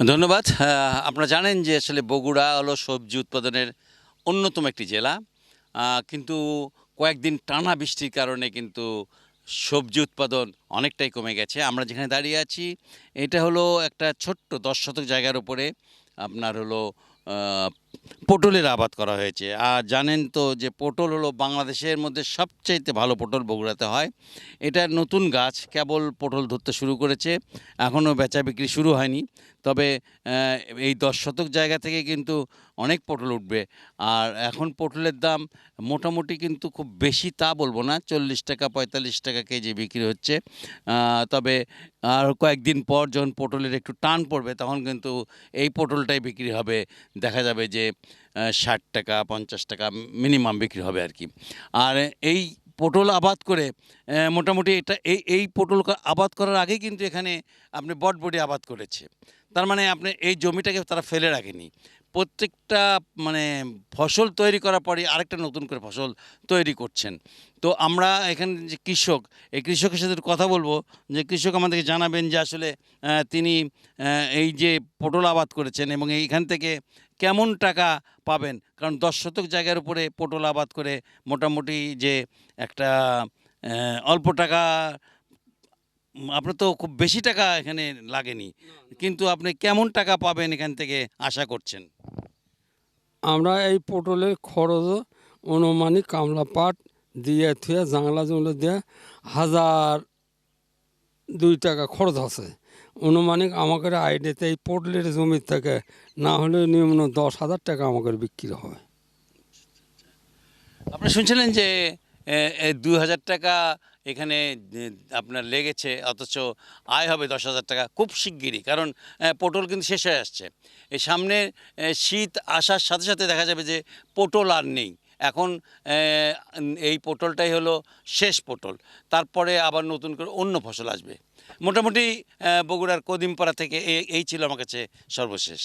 ধন্যবাদ। আপনারা জানেন যে আসলে বগুড়া হলো সবজি উৎপাদনের অন্যতম একটি জেলা। কিন্তু কয়েকদিন টানা বৃষ্টির কারণে কিন্তু সবজি উৎপাদন অনেকটাই কমে গেছে। আমরা যেখানে দাঁড়িয়ে আছি, এটা হলো একটা ছোট্ট দশ শতক জায়গার উপরে। আপনার হলো পটলের আবাদ করা হয়েছে। আর জানেন তো যে পটল হলো বাংলাদেশের মধ্যে সবচাইতে ভালো পটল বগুড়াতে হয়। এটা নতুন গাছ, কেবল পটল ধরতে শুরু করেছে। এখনও বেচা বিক্রি শুরু হয়নি। তবে এই দশ শতক জায়গা থেকে কিন্তু অনেক পটল উঠবে। আর এখন পটলের দাম মোটামুটি কিন্তু খুব বেশি তা বলব না। চল্লিশ টাকা, পঁয়তাল্লিশ টাকা কেজি বিক্রি হচ্ছে। তবে আর কয়েকদিন পর যখন পটলের একটু টান পড়বে, তখন কিন্তু এই পটলটাই বিক্রি হবে। দেখা যাবে যে ষাট টাকা, পঞ্চাশ টাকা মিনিমাম বিক্রি হবে আর কি। আর এই পটল আবাদ করে মোটামুটি এটা, এই এই পটল আবাদ করার আগে কিন্তু এখানে আপনি বটবটি আবাদ করেছে। তার মানে আপনি এই জমিটাকে তারা ফেলে রাখেনি। প্রত্যেকটা মানে ফসল তৈরি করার পরে আরেকটা নতুন করে ফসল তৈরি করছেন। তো আমরা এখানে যে কৃষক এই কৃষকের সাথে কথা বলব যে কৃষক আমাদেরকে জানাবেন যে আসলে তিনি এই যে পটল আবাদ করেছেন এবং এইখান থেকে কেমন টাকা পাবেন? কারণ দশ শতক জায়গার উপরে পটল আবাদ করে মোটামুটি যে একটা অল্প টাকা আপনার তো খুব বেশি টাকা এখানে লাগেনি। কিন্তু আপনি কেমন টাকা পাবেন এখান থেকে আশা করছেন? আমরা এই পটলের খরচ অনুমানিক কামলা পাট দিয়ে থুয়ে জাংলা জঙ্গলে দিয়ে হাজার দুই টাকা খরচ আছে। অনুমানিক আমাকে আইডিয়াতে এই পটলের জমির থেকে না হলে নিম্ন দশ হাজার টাকা আমাকে বিক্রি হবে আপনি শুনছিলেন যে দুই হাজার টাকা এখানে আপনার লেগেছে, অথচ আয় হবে দশ হাজার টাকা খুব শিগগিরই, কারণ পটল কিন্তু শেষ হয়ে আসছে। এই সামনে শীত আসার সাথে সাথে দেখা যাবে যে পটল আর নেই। এখন এই পটলটাই হলো শেষ পটল। তারপরে আবার নতুন করে অন্য ফসল আসবে। মোটামুটি বগুড়ার কদিমপাড়া থেকে এই ছিল আমার কাছে সর্বশেষ।